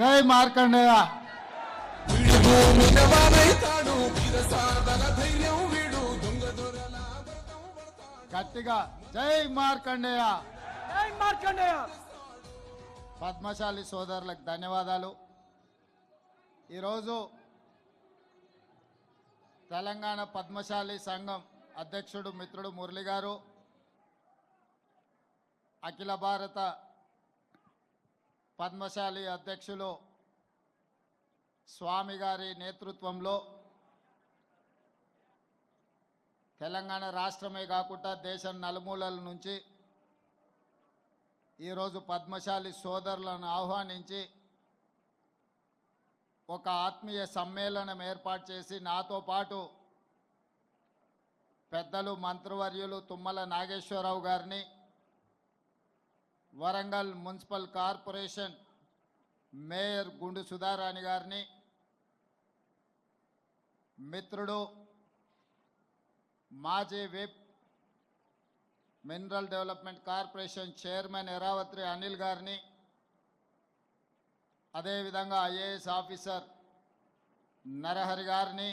జై మార్కండేయ. గట్టిగా జై మార్కండేయ. జై మార్కండేయ. పద్మశాలి సోదరులకు ధన్యవాదాలు. ఈరోజు తెలంగాణ పద్మశాలి సంఘం అధ్యక్షుడు మిత్రుడు మురళి గారు అఖిల భారత పద్మశాలి అధ్యక్షులు స్వామి గారి నేతృత్వంలో తెలంగాణ రాష్ట్రమే కాకుండా దేశం నలుమూలల నుంచి ఈరోజు పద్మశాలి సోదరులను ఆహ్వానించి ఒక ఆత్మీయ సమ్మేళనం ఏర్పాటు చేసి నాతో పాటు పెద్దలు మంత్రివర్యులు తుమ్మల నాగేశ్వరరావు గారిని వరంగల్ మున్సిపల్ కార్పొరేషన్ మేయర్ గుండు సుధారాణి గారిని మిత్రుడు మాజీ whip mineral development corporation chairman Eravathri Anil గారిని అదేవిధంగా ఐఏఎస్ ఆఫీసర్ నరహరి గారిని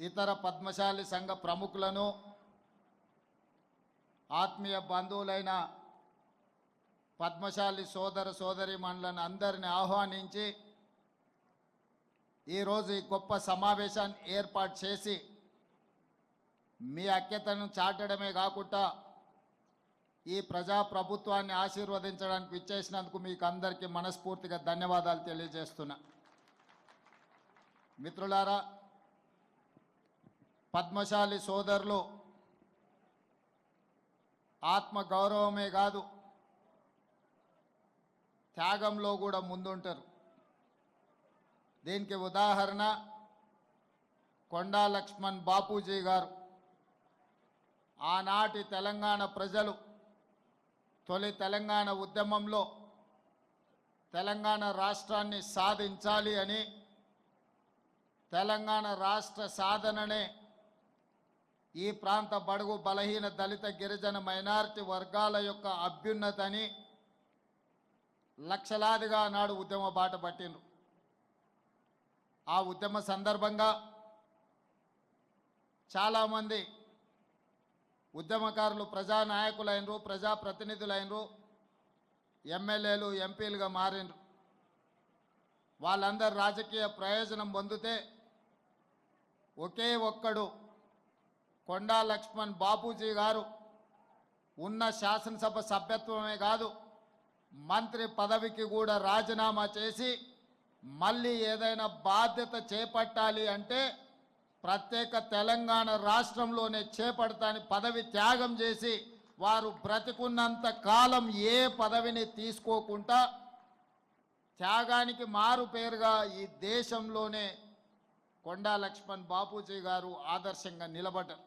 ఇతర పద్మశాలి సంఘ ప్రముఖులను ఆత్మీయ బంధువులైన పద్మశాలి సోదర సోదరి మండలను అందరిని ఆహ్వానించి ఈరోజు ఈ గొప్ప సమావేశాన్ని ఏర్పాటు చేసి మీ అఖ్యతను చాటడమే కాకుండా ఈ ప్రజా ప్రభుత్వాన్ని ఆశీర్వదించడానికి విచ్చేసినందుకు మీకు అందరికీ మనస్ఫూర్తిగా ధన్యవాదాలు తెలియజేస్తున్నా. మిత్రులారా పద్మశాలి సోదరులు ఆత్మ గౌరవమే కాదు త్యాగంలో కూడా ముందుంటారు. దీనికి ఉదాహరణ కొండా లక్ష్మణ్ బాపూజీ గారు. ఆనాటి తెలంగాణ ప్రజలు తొలి తెలంగాణ ఉద్యమంలో తెలంగాణ రాష్ట్రాన్ని సాధించాలి అని తెలంగాణ రాష్ట్ర సాధననే ఈ ప్రాంత బడుగు బలహీన దళిత గిరిజన మైనారిటీ వర్గాల యొక్క అభ్యున్నతని లక్షలాదిగా నాడు ఉద్యమ బాట పట్టిండ్రు. ఆ ఉద్యమ సందర్భంగా చాలామంది ఉద్యమకారులు ప్రజానాయకులైనరు ప్రజాప్రతినిధులైనరు ఎమ్మెల్యేలు ఎంపీలుగా మారినరు వాళ్ళందరూ రాజకీయ ప్రయోజనం పొందితే ఒకే ఒక్కడు కొండా లక్ష్మణ్ బాపూజీ గారు ఉన్న శాసనసభ సభ్యత్వమే కాదు మంత్రి పదవికి కూడా రాజీనామా చేసి మళ్ళీ ఏదైనా బాధ్యత చేపట్టాలి అంటే ప్రత్యేక తెలంగాణ రాష్ట్రంలోనే చేపడతాని పదవి త్యాగం చేసి వారు బ్రతికున్నంత కాలం ఏ పదవిని తీసుకోకుండా త్యాగానికి మారు పేరుగా ఈ దేశంలోనే కొండా లక్ష్మణ్ బాపూజీ గారు ఆదర్శంగా నిలబడ్డారు.